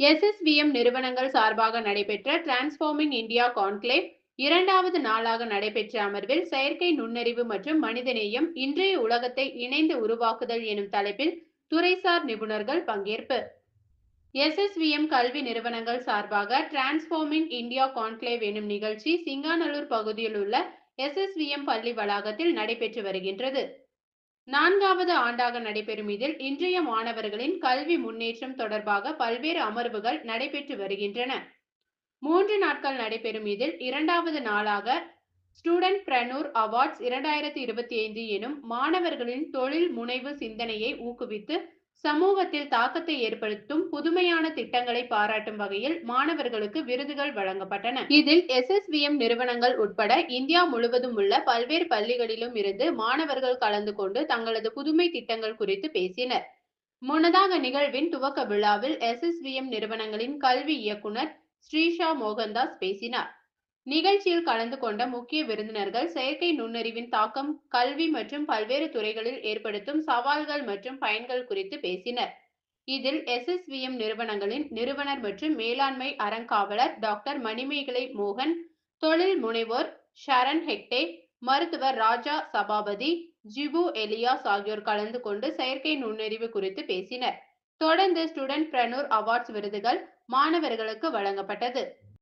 SSVM நிறுவனங்கள் சார்பாக நடைபெற்ற டிரான்ஸ்ஃபார்மிங் இந்தியா கான்க்ளேவ் இரண்டாவது நாளாக நடைபெற்ற அமர்வில் செயற்கை நுண்ணறிவு மற்றும் மனிதநேயம் இன்றைய உலகத்தை இணைந்து உருவாக்குதல் எனும் தலைப்பில் துறைசார் நிபுணர்கள் பங்கேற்பு. எஸ்எஸ்விஎம் கல்வி நிறுவனங்கள் சார்பாக டிரான்ஸ்ஃபார்மிங் இந்தியா கான்க்ளேவ் எனும் நிகழ்ச்சி சிங்காநல்லூர் பகுதியில் உள்ள எஸ்எஸ்விஎம் பள்ளி வளாகத்தில் நடைபெற்று வருகின்றது. நான்காவது ஆண்டாக நடைபெறும் இதில் இன்றைய மாணவர்களின் கல்வி முன்னேற்றம் தொடர்பாக பல்வேறு அமர்வுகள் நடைபெற்று வருகின்றன. மூன்று நாட்கள் நடைபெறும் இதில் இரண்டாவது நாளாக ஸ்டூடெண்ட் பிரனூர் அவார்ட்ஸ் இரண்டாயிரத்தி இருபத்தி ஐந்து எனும் மாணவர்களின் தொழில் முனைவு சிந்தனையை ஊக்குவித்து சமூகத்தில் தாக்கத்தை ஏற்படுத்தும் புதுமையான திட்டங்களை பாராட்டும் வகையில் மாணவர்களுக்கு விருதுகள் வழங்கப்பட்டன. இதில் எஸ் எஸ்எஸ்விஎம் நிறுவனங்கள் உட்பட இந்தியா முழுவதும் உள்ள பல்வேறு பள்ளிகளிலும் இருந்து மாணவர்கள் கலந்து கொண்டு தங்களது புதுமை திட்டங்கள் குறித்து பேசினர். முன்னதாக நிகழ்வின் துவக்க விழாவில் எஸ்எஸ்விஎம் நிறுவனங்களின் கல்வி இயக்குனர் ஸ்ரீஷா மோகன்தாஸ் பேசினார். நிகழ்ச்சியில் கலந்து கொண்ட முக்கிய விருந்தினர்கள் செயற்கை நுண்ணறிவின் தாக்கம் கல்வி மற்றும் பல்வேறு துறைகளில் ஏற்படுத்தும் சவால்கள் மற்றும் பயன்கள் குறித்து பேசினர். இதில் எஸ்எஸ்விஎம் நிறுவனங்களின் நிறுவனர் மற்றும் மேலாண்மை அறங்காவலர் டாக்டர் மணிமேகலை மோகன் தொழில் முனைவோர் ஷரண் ஹெக்டே மருத்துவர் ராஜா சபாபதி ஜிபு எலியாஸ் ஆகியோர் கலந்து கொண்டு செயற்கை நுண்ணறிவு குறித்து பேசினர். தொடர்ந்து ஸ்டூடெண்ட் பிரனூர் அவார்ட்ஸ் விருதுகள் மாணவர்களுக்கு வழங்கப்பட்டது.